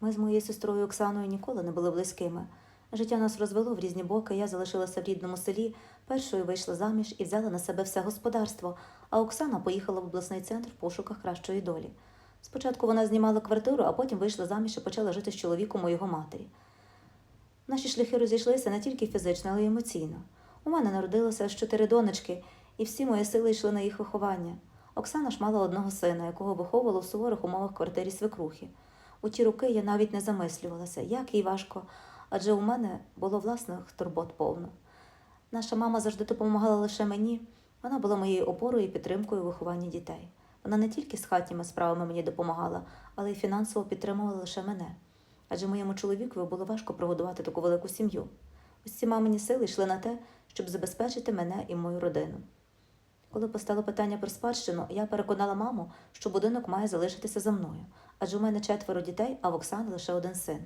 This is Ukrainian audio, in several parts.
Ми з моєю сестрою Оксаною ніколи не були близькими. Життя нас розвело в різні боки. Я залишилася в рідному селі, першою вийшла заміж і взяла на себе все господарство, а Оксана поїхала в обласний центр в пошуках кращої долі. Спочатку вона знімала квартиру, а потім вийшла заміж і почала жити з чоловіком у його матері. Наші шляхи розійшлися не тільки фізично, але й емоційно. У мене народилося аж чотири донечки, і всі мої сили йшли на їх виховання. Оксана ж мала одного сина, якого виховувала в суворих умовах квартирі свекрухи. У ті роки я навіть не замислювалася, як їй важко, адже у мене було власних турбот повно. Наша мама завжди допомагала лише мені. Вона була моєю опорою і підтримкою у вихованні дітей. Вона не тільки з хатніми справами мені допомагала, але й фінансово підтримувала лише мене. Адже моєму чоловікові було важко прогодувати таку велику сім'ю. Усі мамині сили йшли на те, щоб забезпечити мене і мою родину. Коли постало питання про спадщину, я переконала маму, що будинок має залишитися за мною, адже у мене четверо дітей, а в Оксани лише один син.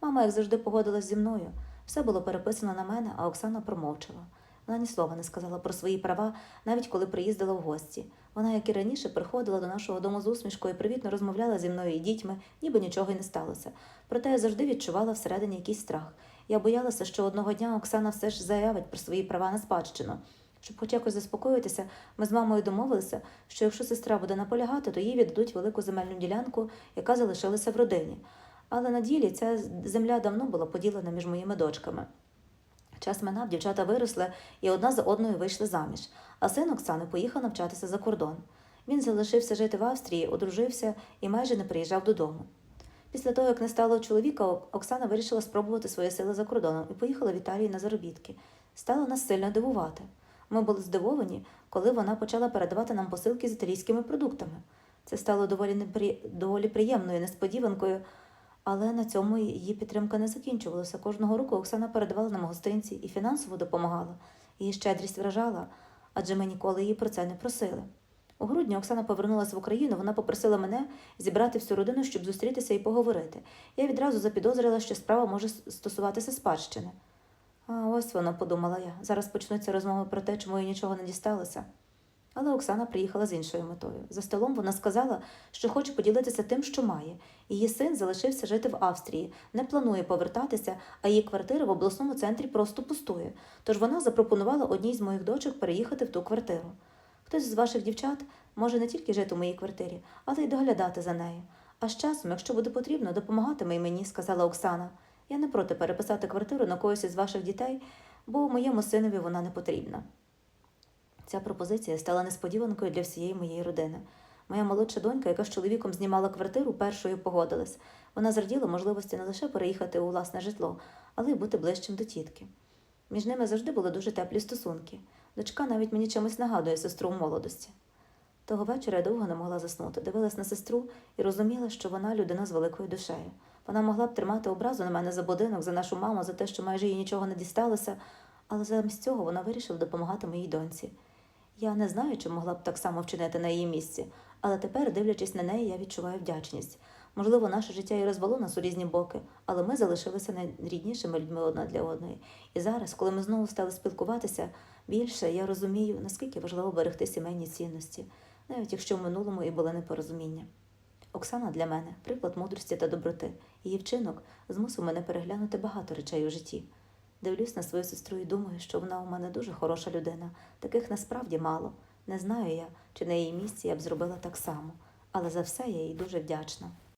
Мама, як завжди, погодилась зі мною. Все було переписано на мене, а Оксана промовчала. Вона ні слова не сказала про свої права, навіть коли приїздила в гості. Вона, як і раніше, приходила до нашого дому з усмішкою, привітно розмовляла зі мною і дітьми, ніби нічого й не сталося. Проте я завжди відчувала всередині якийсь страх. Я боялася, що одного дня Оксана все ж заявить про свої права на спадщину. Щоб хоч якось заспокоїтися, ми з мамою домовилися, що якщо сестра буде наполягати, то їй віддадуть велику земельну ділянку, яка залишилася в родині. Але на ділі ця земля давно була поділена між моїми дочками. Час минав, дівчата виросли і одна за одною вийшли заміж, а син Оксани поїхав навчатися за кордон. Він залишився жити в Австрії, одружився і майже не приїжджав додому. Після того, як не стало чоловіка, Оксана вирішила спробувати свої сили за кордоном і поїхала в Італію на заробітки. Стала нас сильно дивувати. Ми були здивовані, коли вона почала передавати нам посилки з італійськими продуктами. Це стало доволі, непри... доволі приємною несподіванкою, але на цьому її підтримка не закінчувалася. Кожного року Оксана передавала нам гостинці і фінансово допомагала. Її щедрість вражала, адже ми ніколи її про це не просили. У грудні Оксана повернулася в Україну. Вона попросила мене зібрати всю родину, щоб зустрітися і поговорити. Я відразу запідозрила, що справа може стосуватися спадщини. А ось воно, подумала я. Зараз почнуться розмови про те, чому їй нічого не дісталося. Але Оксана приїхала з іншою метою. За столом вона сказала, що хоче поділитися тим, що має. Її син залишився жити в Австрії, не планує повертатися, а її квартира в обласному центрі просто пустує. Тож вона запропонувала одній з моїх дочок переїхати в ту квартиру. Хтось з ваших дівчат може не тільки жити в моїй квартирі, але й доглядати за нею. А з часом, якщо буде потрібно, допомагатиме й мені, сказала Оксана. Я не проти переписати квартиру на когось із ваших дітей, бо моєму синові вона не потрібна. Ця пропозиція стала несподіванкою для всієї моєї родини. Моя молодша донька, яка з чоловіком знімала квартиру, першою погодилась. Вона зраділа можливості не лише переїхати у власне житло, але й бути ближчим до тітки. Між ними завжди були дуже теплі стосунки. Дочка навіть мені чимось нагадує сестру в молодості. Того вечора я довго не могла заснути, дивилась на сестру і розуміла, що вона людина з великою душею. Вона могла б тримати образу на мене за будинок, за нашу маму, за те, що майже їй нічого не дісталося, але замість цього вона вирішила допомагати моїй доньці. Я не знаю, чи могла б так само вчинити на її місці, але тепер, дивлячись на неї, я відчуваю вдячність. Можливо, наше життя і розвело нас у різні боки, але ми залишилися найріднішими людьми одна для одної. І зараз, коли ми знову стали спілкуватися, більше я розумію, наскільки важливо берегти сімейні цінності, навіть якщо в минулому і були непорозуміння. Оксана для мене приклад мудрості та доброти. Її вчинок змусив мене переглянути багато речей у житті. Дивлюсь на свою сестру і думаю, що вона у мене дуже хороша людина. Таких насправді мало. Не знаю я, чи на її місці я б зробила так само, але за все я їй дуже вдячна.